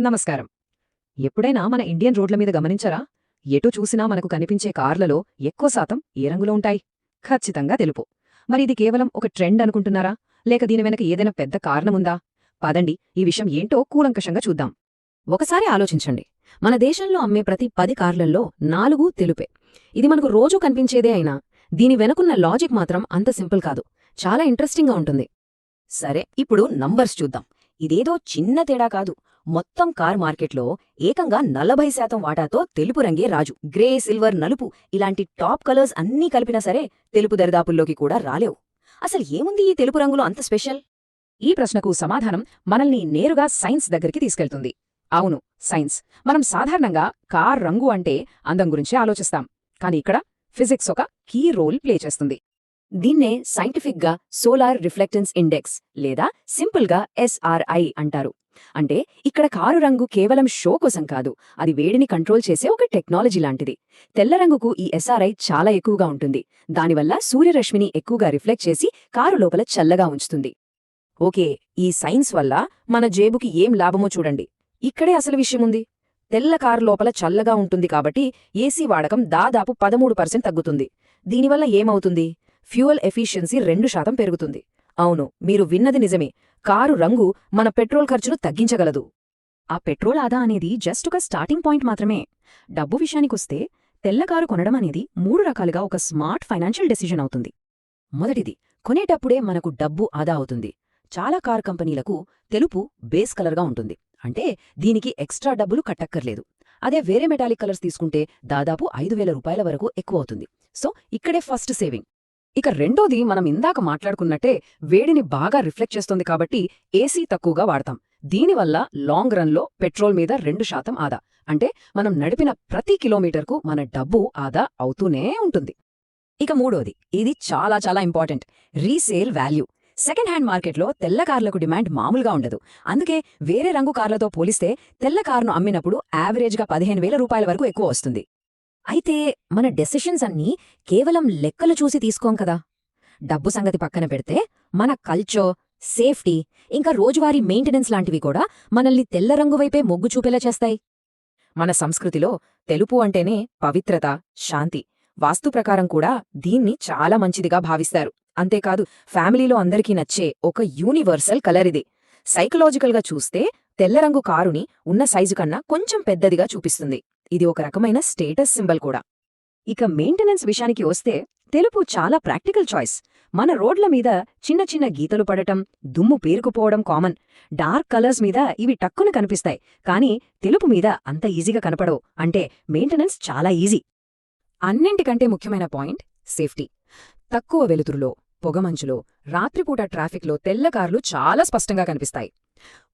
నమస్కారం. ఎప్పుడైనా మన ఇండియన్ రోడ్ల మీద గమనించరా? ఎటు చూసినా మనకు కనిపించే కార్లలో ఎక్కువ శాతం ఏ రంగులో ఉంటాయి? ఖచ్చితంగా తెలుపు. మరి ఇది కేవలం ఒక ట్రెండ్ అనుకుంటున్నారా? లేక దీని వెనక ఏదైనా పెద్ద కారణముందా? పదండి ఈ విషయం ఏంటో కూలంకషంగా చూద్దాం. ఒకసారి ఆలోచించండి. మన దేశంలో అమ్మే ప్రతి పది కార్లల్లో నాలుగు తెలుపే. ఇది మనకు రోజూ కనిపించేదే అయినా దీని వెనకున్న లాజిక్ మాత్రం అంత సింపుల్ కాదు. చాలా ఇంట్రెస్టింగ్గా ఉంటుంది. సరే ఇప్పుడు నంబర్స్ చూద్దాం. ఇదేదో చిన్న తేడా కాదు. మొత్తం కార్ మార్కెట్లో ఏకంగా నలభై శాతం వాటాతో తెలుపు రంగే రాజు. గ్రే సిల్వర్ నలుపు ఇలాంటి టాప్ కలర్స్ అన్నీ కలిపినా సరే తెలుపు దరిదాపుల్లోకి కూడా రాలేవు. అసలు ఏముంది ఈ తెలుపు రంగులో అంత స్పెషల్? ఈ ప్రశ్నకు సమాధానం మనల్ని నేరుగా సైన్స్ దగ్గరికి తీసుకెళ్తుంది. అవును సైన్స్. మనం సాధారణంగా కార్ రంగు అంటే అందం గురించి ఆలోచిస్తాం. కాని ఇక్కడ ఫిజిక్స్ ఒక కీ రోల్ ప్లే చేస్తుంది. దీన్నే సైంటిఫిక్గా సోలార్ రిఫ్లెక్టెన్స్ ఇండెక్స్ లేదా సింపుల్గా ఎస్ఆర్ఐ అంటారు. అంటే ఇక్కడ కారు రంగు కేవలం షో కోసం కాదు అది వేడిని కంట్రోల్ చేసే ఒక టెక్నాలజీ లాంటిది. తెల్ల రంగుకు ఈ ఎస్ఆర్ఐ చాలా ఎక్కువగా ఉంటుంది. దానివల్ల సూర్యరశ్మిని ఎక్కువగా రిఫ్లెక్ట్ చేసి కారు లోపల చల్లగా ఉంచుతుంది. ఓకే ఈ సైన్స్ వల్ల మన జేబుకి ఏం లాభమో చూడండి. ఇక్కడే అసలు విషయముంది తెల్ల కారు లోపల చల్లగా ఉంటుంది కాబట్టి ఏసీ వాడకం దాదాపు పదమూడు పర్సెంట్ తగ్గుతుంది. దీనివల్ల ఏమవుతుంది? ఫ్యూయల్ ఎఫిషియన్సీ రెండు శాతం పెరుగుతుంది. అవును మీరు విన్నది నిజమే. కారు రంగు మన పెట్రోల్ ఖర్చును తగ్గించగలదు. ఆ పెట్రోల్ ఆదా అనేది జస్ట్ ఒక స్టార్టింగ్ పాయింట్ మాత్రమే. డబ్బు విషయానికొస్తే తెల్లకారు కొనడం అనేది మూడు రకాలుగా ఒక స్మార్ట్ ఫైనాన్షియల్ డెసిషన్ అవుతుంది. మొదటిది కొనేటప్పుడే మనకు డబ్బు ఆదా అవుతుంది. చాలా కార్ కంపెనీలకు తెలుపు బేస్ కలర్గా ఉంటుంది. అంటే దీనికి ఎక్స్ట్రా డబ్బులు కట్టక్కర్లేదు. అదే వేరే మెటాలిక్ కలర్స్ తీసుకుంటే దాదాపు ఐదు వేల రూపాయల వరకు ఎక్కువ అవుతుంది. సో ఇక్కడే ఫస్ట్ సేవింగ్. ఇక రెండోది మనం ఇందాక మాట్లాడుకున్నట్టే వేడిని బాగా రిఫ్లెక్ట్ చేస్తుంది కాబట్టి ఏసీ తక్కువగా వాడతాం. దీనివల్ల లాంగ్ రన్లో పెట్రోల్ మీద రెండు శాతం ఆదా. అంటే మనం నడిపిన ప్రతి కిలోమీటర్కు మన డబ్బు ఆదా అవుతూనే ఉంటుంది. ఇక మూడోది ఇది చాలా చాలా important resale value. Second hand మార్కెట్లో తెల్ల కార్లకు డిమాండ్ మామూలుగా ఉండదు. అందుకే వేరే రంగు కార్లతో పోలిస్తే తెల్ల కారును అమ్మినప్పుడు యావరేజ్గా పదిహేను వేల రూపాయల వరకు ఎక్కువ వస్తుంది. అయితే మన డెసిషన్స్ అన్నీ కేవలం లెక్కలు చూసి తీసుకోం కదా. డబ్బు సంగతి పక్కన పెడితే మన కల్చర్ సేఫ్టీ ఇంకా రోజువారీ మెయింటెనెన్స్ లాంటివి కూడా మనల్ని తెల్ల రంగు వైపే మొగ్గు చూపేలా చేస్తాయి. మన సంస్కృతిలో తెలుపు అంటేనే పవిత్రత శాంతి వాస్తు ప్రకారం కూడా దీన్ని చాలా మంచిదిగా భావిస్తారు. అంతేకాదు ఫ్యామిలీలో అందరికీ నచ్చే ఒక యూనివర్సల్ కలర్ ఇది. సైకలాజికల్గా చూస్తే తెల్లరంగు కారుని ఉన్న సైజు కన్నా కొంచెం పెద్దదిగా చూపిస్తుంది. ఇది ఒక రకమైన స్టేటస్ సింబల్ కూడా. ఇక మెయింటెనెన్స్ విషయానికి వస్తే తెలుపు చాలా ప్రాక్టికల్ చాయిస్. మన రోడ్ల మీద చిన్న చిన్న గీతలు పడటం దుమ్ము పేరుకుపోవడం కామన్. డార్క్ కలర్స్ మీద ఇవి టక్కున కనిపిస్తాయి కానీ తెలుపు మీద అంత ఈజీగా కనపడవు. అంటే మెయింటెనెన్స్ చాలా ఈజీ. అన్నింటికంటే ముఖ్యమైన పాయింట్ సేఫ్టీ. తక్కువ వెలుతురులో పొగమంచులో రాత్రిపూట ట్రాఫిక్లో తెల్ల కార్లు చాలా స్పష్టంగా కనిపిస్తాయి.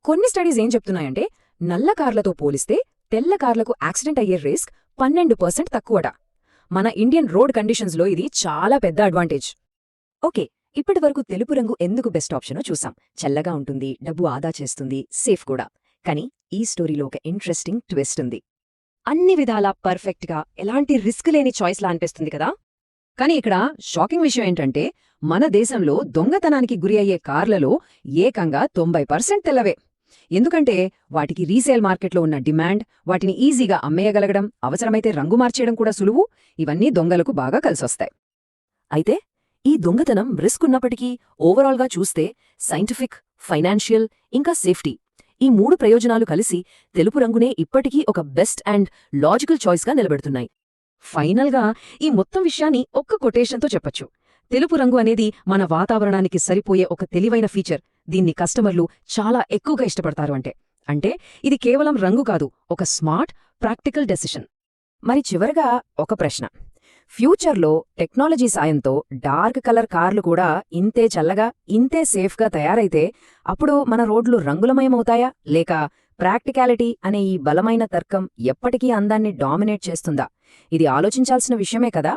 కొన్ని స్టడీస్ ఏం చెప్తున్నాయంటే నల్ల కార్లతో పోలిస్తే తెల్ల కార్లకు యాక్సిడెంట్ అయ్యే రిస్క్ పన్నెండు పర్సెంట్ తక్కువట. మన ఇండియన్ రోడ్ కండిషన్స్లో ఇది చాలా పెద్ద అడ్వాంటేజ్. ఓకే ఇప్పటివరకు తెలుపు రంగు ఎందుకు బెస్ట్ ఆప్షనో చూసాం. చల్లగా ఉంటుంది డబ్బు ఆదా చేస్తుంది సేఫ్ కూడా. కానీ ఈ స్టోరీలో ఒక ఇంట్రెస్టింగ్ ట్విస్ట్ ఉంది. అన్ని విధాలా పర్ఫెక్ట్గా ఎలాంటి రిస్క్ లేని చాయిస్లా అనిపిస్తుంది కదా? కానీ ఇక్కడ షాకింగ్ విషయం ఏంటంటే మన దేశంలో దొంగతనానికి గురి అయ్యే కార్లలో ఏకంగా తొంభై పర్సెంట్ తెల్లవే. ఎందుకంటే వాటికి రీసేల్ మార్కెట్లో ఉన్న డిమాండ్ వాటిని ఈజీగా అమ్మేయగలగడం అవసరమైతే రంగు మార్చేయడం కూడా సులువు. ఇవన్నీ దొంగలకు బాగా కలిసొస్తాయి. అయితే ఈ దొంగతనం రిస్క్ ఉన్నప్పటికీ ఓవరాల్గా చూస్తే సైంటిఫిక్ ఫైనాన్షియల్ ఇంకా సేఫ్టీ ఈ మూడు ప్రయోజనాలు కలిసి తెలుపు రంగునే ఇప్పటికీ ఒక బెస్ట్ అండ్ లాజికల్ చాయిస్గా నిలబెడుతున్నాయి. ఫైనల్గా ఈ మొత్తం విషయాన్ని ఒక్క కొటేషన్తో చెప్పొచ్చు. తెలుపు రంగు అనేది మన వాతావరణానికి సరిపోయే ఒక తెలివైన ఫీచర్. దీన్ని కస్టమర్లు చాలా ఎక్కువగా ఇష్టపడతారు అంటే. అంటే ఇది కేవలం రంగు కాదు ఒక స్మార్ట్ ప్రాక్టికల్ డెసిషన్. మరి చివరగా ఒక ప్రశ్న. ఫ్యూచర్లో టెక్నాలజీ సాయంతో డార్క్ కలర్ కార్లు కూడా ఇంతే చల్లగా ఇంతే సేఫ్గా తయారైతే అప్పుడు మన రోడ్లు రంగులమయమవుతాయా? లేక ప్రాక్టికాలిటీ అనే ఈ బలమైన తర్కం ఎప్పటికీ అందాన్ని డామినేట్ చేస్తుందా? ఇది ఆలోచించాల్సిన విషయమే కదా?